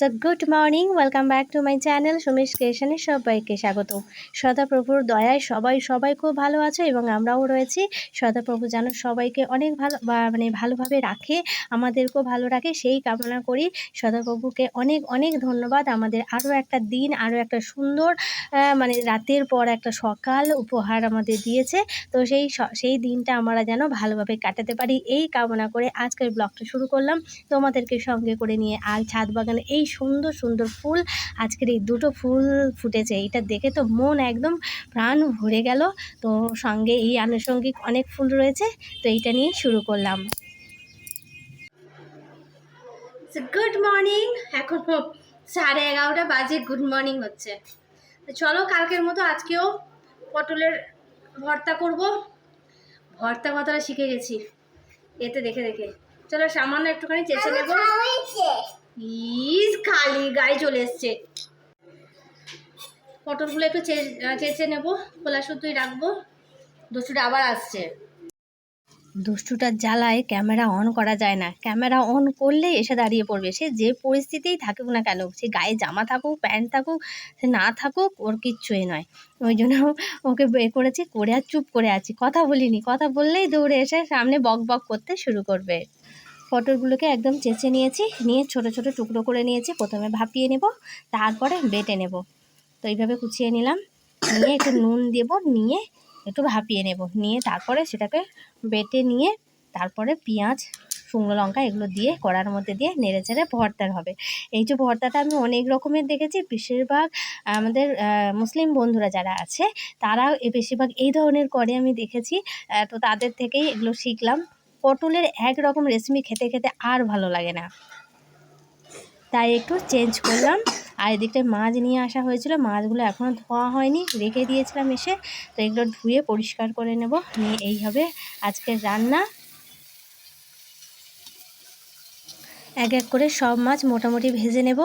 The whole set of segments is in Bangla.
So good morning welcome back to my channel Sumish ক্রিয়েশনে সবাইকে স্বাগত সদাপ্রভুর দয়ায় সবাই সবাই খুব ভালো আছে এবং আমরাও রয়েছি। সদাপ্রভু যেন সবাইকে অনেক ভালো মানে ভালোভাবে রাখে, আমাদেরকেও ভালো রাখে, সেই কামনা করি। সদাপ্রভুকে অনেক অনেক ধন্যবাদ। আমাদের আরও একটা দিন, আরও একটা সুন্দর মানে রাতের পর একটা সকাল উপহার আমাদের দিয়েছে। তো সেই সেই দিনটা আমরা যেন ভালোভাবে কাটাতে পারি, এই কামনা করে আজকের ব্লগটা শুরু করলাম। তোমাদেরকে সঙ্গে করে নিয়ে আর ছাদ বাগানে এই সুন্দর সুন্দর ফুল। আজকের এই দুটো ফুল ফুটেছে এটা দেখে তো মন একদম প্রাণ ভরে গেল। তো সঙ্গে এই আনুষঙ্গিক অনেক ফুল রয়েছে, তো এইটা নিয়ে শুরু করলাম। গুড মর্নিং এখন সাড়ে এগারোটা বাজে গুড মর্নিং হচ্ছে। তো চলো, কালকের মতো আজকেও পটলের ভর্তা করব। ভর্তা কথাটা শিখে গেছি। এতে দেখে দেখে। চলো, সামান্য একটুখানি চেঁচে খালি গায়ে চলে এসছে। পটলগুলো একটু চেঁচে নেব, খোলা শুদ্ধই রাখব। দুষ্টুটা আবার আসছে। দুষ্টুটার জ্বালায় ক্যামেরা অন করা যায় না। ক্যামেরা অন করলে এসে দাঁড়িয়ে পড়বে। সে যে পরিস্থিতিই থাকুক না কেন, সে গায়ে জামা থাকুক, প্যান্ট থাকুক, সে না থাকুক, ওর কিচ্ছুই নয়। ওই জন্য ওকে এ করেছি, করে আর চুপ করে আছি। কথা বলিনি। কথা বললেই দৌড়ে এসে সামনে বক বক করতে শুরু করবে। পটলগুলোকে একদম চেঁচে নিয়েছি, নিয়ে ছোট ছোট টুকরো করে নিয়েছি। প্রথমে ভাপিয়ে নেব, তারপরে বেটে নেব। তো এইভাবে কুচিয়ে নিলাম। নিয়ে একটু নুন দেব, নিয়ে একটু ভাপিয়ে নেব। নিয়ে তারপরে সেটাকে বেটে নিয়ে তারপরে পেঁয়াজ, শুকনো লঙ্কা এগুলো দিয়ে কড়ার মধ্যে দিয়ে নেড়ে চেড়ে ভর্তার হবে। এই যে ভর্তাটা আমি অনেক রকমের দেখেছি। বেশিরভাগ আমাদের মুসলিম বন্ধুরা যারা আছে তারা বেশিরভাগ এই ধরনের করে আমি দেখেছি। তো তাদের থেকেই এগুলো শিখলাম। পটলের এক রকম রেসিপি খেতে খেতে আর ভালো লাগে না। তাই একটু চেঞ্জ করলাম। আর এদিকটায় মাছ নিয়ে আসা হয়েছিল। মাছগুলো এখনও ধোয়া হয়নি, রেখে দিয়েছিলাম এসে। তো এগুলো ধুয়ে পরিষ্কার করে নেব। নিয়ে এই হবে আজকের রান্না। এক এক করে সব মাছ মোটামুটি ভেজে নেব।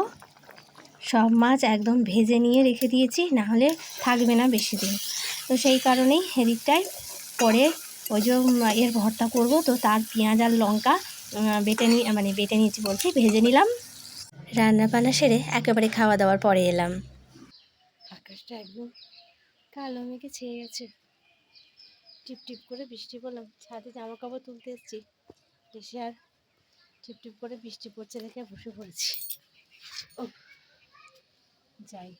সব মাছ একদম ভেজে নিয়ে রেখে দিয়েছি না হলে থাকবে না বেশি দিন। তো সেই কারণেই এদিকটায় পরে ওই যে এর ভর্তা করব, তো তার পেঁয়াজ আর লঙ্কা বেটে নিয়ে মানে বেটে নিয়েছি বলছি, ভেজে নিলাম। রান্না বান্না সেরে একেবারে খাওয়া দাওয়ার পরে এলাম। আকাশটা একদম কালো মেঘে ছেয়ে গেছে। টিপ টিপ করে বৃষ্টি পড়লাম, ছাদে জামা কাপড় তুলতে এসেছি। এসে আর টিপ টিপ করে বৃষ্টি পড়ছে দেখে বসে পড়েছি। ও যাই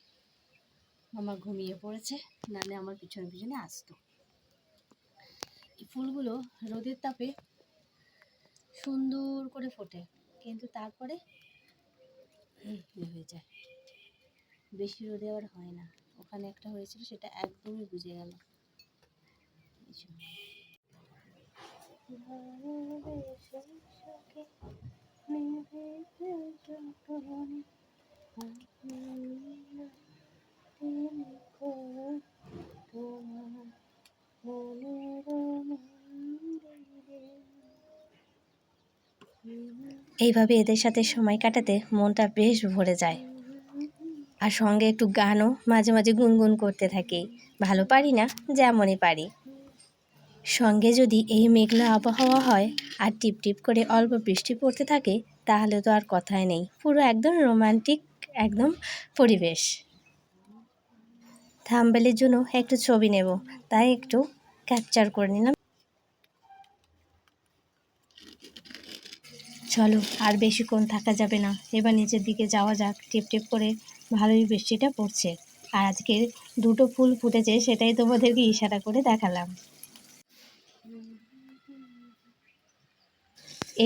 আমার ঘুমিয়ে পড়েছে, নাহলে আমার পিছনে পিছনে আসতো। ফুলগুলো রোদের তাপে সুন্দর করে ফোটে, কিন্তু তারপরে হয়ে যায়। বেশি রোদে আর হয় না। ওখানে একটা হয়েছিল, সেটা একদমই বুঝে গেল। ভালোবেসে সুখে নিভেছে যতক্ষণ আমি না তিনি কো তোমার মনের মন্দিরে। এইভাবে এদের সাথে সময় কাটাতে মনটা বেশ ভরে যায়। আর সঙ্গে একটু গানও মাঝে মাঝে গুনগুন করতে থাকি। ভালো পারি না, যেমনই পারি। সঙ্গে যদি এই মেঘলা আবহাওয়া হয় আর টিপ টিপ করে অল্প বৃষ্টি পড়তে থাকে, তাহলে তো আর কথাই নেই। পুরো একদম রোমান্টিক, একদম পরিবেশ। থাম্বেলের জন্য একটু ছবি নেব, তাই একটু ক্যাপচার করে নিলাম। চলো, আর বেশিক্ষণ থাকা যাবে না। এবার নিচের দিকে যাওয়া যাক। টিপ টেপ করে ভালোই বৃষ্টিটা পড়ছে। আর আজকে দুটো ফুল ফুটেছে, সেটাই তোমাদেরকে ইশারা করে দেখালাম।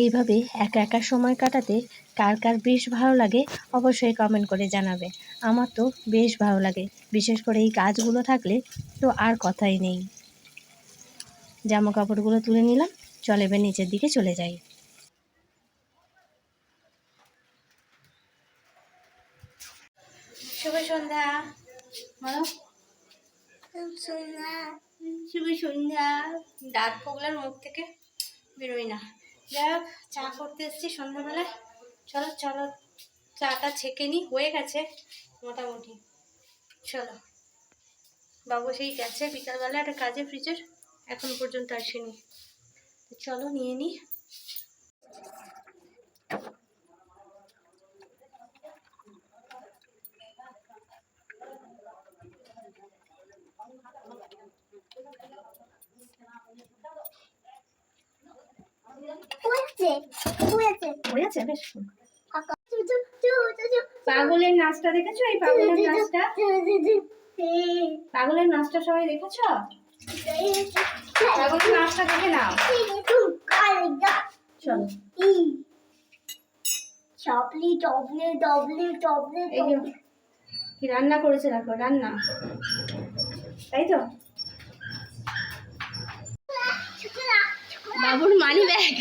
এইভাবে একা একা সময় কাটাতে কার কার বেশ ভালো লাগে, অবশ্যই কমেন্ট করে জানাবে। আমার তো বেশ ভালো লাগে। বিশেষ করে এই কাজগুলো থাকলে তো আর কথাই নেই। জামা কাপড়গুলো তুলে নিলাম, চলে এবার নিচের দিকে চলে যাই। শুভ সন্ধ্যা। বলো। শুভ সন্ধ্যা। দাঁত পোগলার মুখ থেকে বেরোই না। যাই হোক, চা করতে এসেছি সন্ধ্যাবেলায়। চলো চলো, চাটা ছেঁকে নিই। হয়ে গেছে মোটামুটি। চলো। বাবু সেই গেছে বিকালবেলা একটা কাজে ফ্রিজের। এখন পর্যন্ত আসেনি। চলো নিয়ে নিই। হয়েছে বেশ পাগলের নাচটা দেখেছ? এই পাগলের নাচটা? পাগলের নাচটা সবাই দেখেছ? পাগলের নাচটা দেখে নাও। চলো। চপলি টপলি টপলি টপলি এই কি রান্না করেছে দেখো রান্না। তাই তো? বাবুর মানি ব্যাগ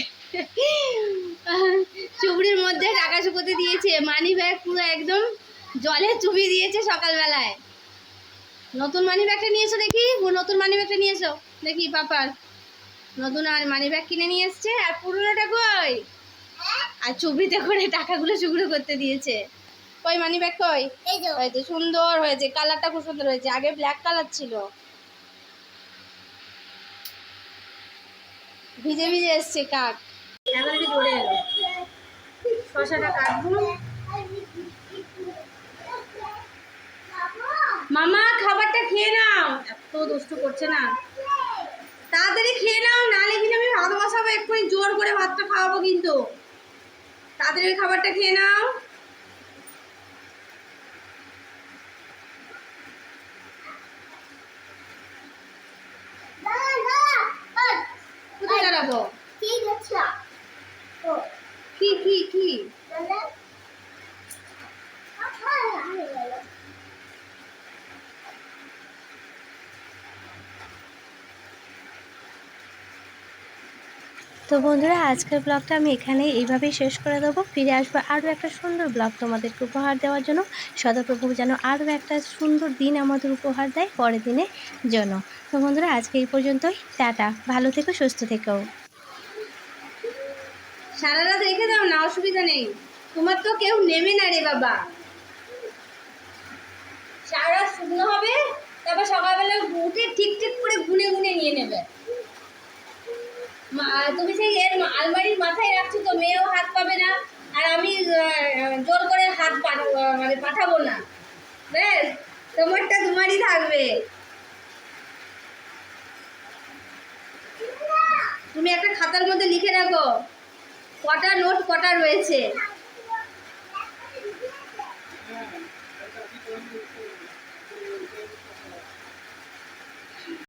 চুবড়ির মধ্যে টাকা শুকোতে দিয়েছে। মানি ব্যাগ পুরো একদম জলে চুবিয়ে দিয়েছে সকালবেলায়। নতুন মানি ব্যাগটা নিয়েছো দেখি? নতুন মানি ব্যাগটা নিয়েছো? দেখি, পাপার। নতুন আর মানি ব্যাগ কিনে নিয়ে এসছে। আর পুরোনোটা কই? আর চুবড়িতে করে টাকাগুলো চুবড়ো করতে দিয়েছে। কই মানি ব্যাগ কই? এই হয়েছে সুন্দর হয়েছে কালারটা খুব সুন্দর হয়েছে আগে ব্ল্যাক কালার ছিল। ভিজে ভিজে এসছে কাক। এখন একটু জোরে এলো। শশাটা কাটবো মামা খাবারটা খেয়ে নাও। এত দুষ্টু করছে না। তাড়াতাড়ি খেয়ে নাও নাহলে কিন্তু আমি ভাত বসাবো এক্ষুনি জোর করে ভাতটা খাওয়াবো কিন্তু। তাড়াতাড়ি খাবারটা খেয়ে নাও কোথায় দাঁড়াবো ঠিক আছে ও কি কি কি দাদা তো বন্ধুরা, আজকের ব্লগটা আমি এখানে এইভাবেই শেষ করে দেবো। ফিরে আসব আরও একটা সুন্দর ব্লগ তোমাদেরকে উপহার দেওয়ার জন্য। সদাপ্রভু যেন আরও একটা সুন্দর দিন আমাদের উপহার দেয় পরের দিনের জন্য তো বন্ধুরা, আজকে এই পর্যন্তই। টাটা। ভালো থেকো, সুস্থ থেকো। সারা রাত রেখে দাও না, অসুবিধা নেই। তোমার তো কেউ নেমে না রে বাবা। সারা রাত শুকনো হবে, তারপর সকালবেলা উঠে ঠিক ঠিক করে গুনে তুমি সেই এর আলমারির মাথায় রাখছো তো, মেয়েও হাত পাবে না। আর আমি জোর করে হাত মানে পাঠাবো না। ব্যাস, তোমারটা তোমারই থাকবে। তুমি একটা খাতার মধ্যে লিখে রাখো। কটা নোট কটা রয়েছে?